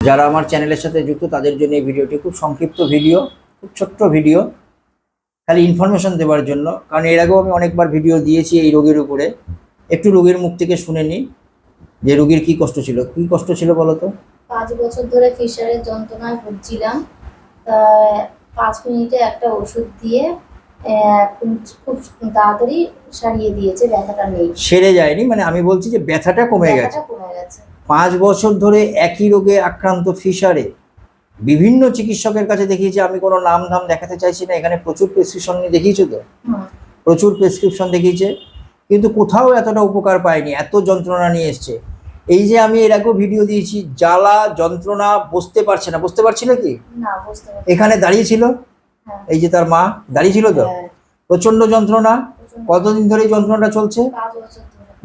যারা আমার চ্যানেলের সাথে যুক্ত তাদের জন্য এই ভিডিওটি খুব সংক্ষিপ্ত ভিডিও খুব ছোট্ট ভিডিও। খালি ইনফরমেশন দেওয়ার জন্য কারণ এর আগেও আমি অনেকবার ভিডিও দিয়েছি এই রোগের উপরে। একটু রোগীর মুখ থেকে শুনে নিই যে রোগীর কি কষ্ট ছিল। কি কষ্ট ছিল বলো তো? পাঁচ বছর ধরে ফিশারের যন্ত্রণায় ভুগছিলাম। পাঁচ মিনিটে একটা ওষুধ দিয়ে খুব তাড়াতাড়ি সারিয়ে দিয়েছে ব্যথাটা নেই। সেরে যায়নি? মানে আমি বলছি যে ব্যথাটা কমে গেছে। ব্যথাটা কমে গেছে। পাঁচ বছর ধরে একই রোগে আক্রান্ত ফিশারে। বিভিন্ন চিকিৎসকের কাছে দেখিয়েছি আমি কোনো নাম ধাম দেখাতে চাইছি না এখানে প্রচুর প্রেসক্রিপশন নিয়ে দেখিয়েছো তো? প্রচুর প্রেসক্রিপশন দেখিয়েছে কিন্তু কোথাও এতটা উপকার পায়নি এত যন্ত্রণা নিয়ে এসছে। এই যে আমি এর আগেও ভিডিও দিয়েছি জ্বালা যন্ত্রণা বসতে পারছে না বুঝতে পারছিল কি? এখানে দাঁড়িয়ে ছিল হ্যাঁ, এই যে তার মা দাঁড়িয়ে ছিল তো? হ্যাঁ, প্রচণ্ড যন্ত্রণা। কতদিন ধরে এই যন্ত্রণাটা চলছে?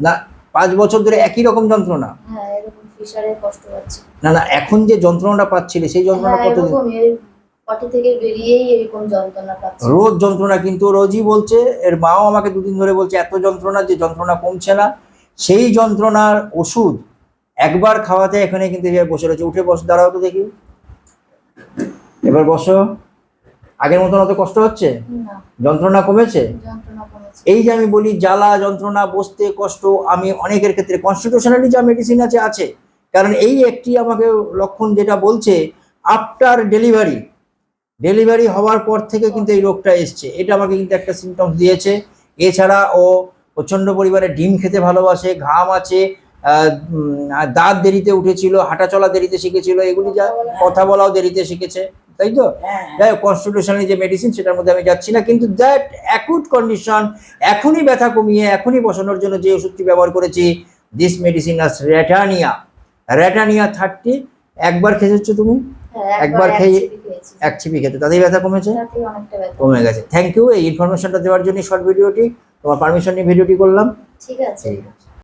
না পাঁচ বছর ধরে একই রকম যন্ত্রণা। ফিশারের কষ্ট পাচ্ছি। না না এখন যে যন্ত্রণাটা পাচ্ছিলে সেই যন্ত্রণা হ্যাঁ এর পটি থেকে বেরিয়েই এরকম যন্ত্রণা পাচ্ছি। রোজ যন্ত্রণা কিন্তু রোজই বলছে এর মাও আমাকে দুদিন ধরে বলছে এত যন্ত্রণা যে যন্ত্রণা কমছে না। সেই যন্ত্রণার ওষুধ একবার খাওয়াতে এখানে কিন্তু বসে রয়েছে। উঠে বস দাঁড়াও তো দেখি। এবার বসো। আগের মতন অত কষ্ট হচ্ছে? যন্ত্রণা কমেছে? যন্ত্রণা কমেছে। এই যে আমি বলি জ্বালা যন্ত্রণা বসতে কষ্ট আমি অনেকের ক্ষেত্রে কনস্টিটিউশনালি যা মেডিসিন আছে আছে। কারণ এই একটি আমাকে লক্ষণ যেটা বলছে আফটার ডেলিভারি ডেলিভারি হওয়ার পর থেকে কিন্তু এই রোগটা এসছে। এটা আমাকে কিন্তু একটা সিমটমস দিয়েছে। এছাড়া ও প্রচণ্ড পরিমাণে ডিম খেতে ভালোবাসে ঘাম আছে দাঁত দেরিতে উঠেছিল হাঁটা চলা দেরিতে শিখেছিল এগুলি যা কথা বলাও দেরিতে শিখেছে তাই তো? যাই হোক কনস্টিটিউশনালি যে মেডিসিন সেটার মধ্যে আমি যাচ্ছি না কিন্তু দ্যাট অ্যাকুট কন্ডিশন এখনই ব্যথা কমিয়ে এখনই বসানোর জন্য যে ওষুধটি ব্যবহার করেছি this medicine as ratanhia ratanhia thirty একবার খেয়েছো তুমি? হ্যাঁ একবার খেয়ে- এক ছিপি খেতে। তাতেই ব্যথা কমেছে? কমে গেছে। থ্যাংক ইউ এই ইনফরমেশনটা দেওয়ার জন্য শর্ট ভিডিওটি তোমার পারমিশন নিয়ে ভিডিওটি করলাম। ঠিক আছে।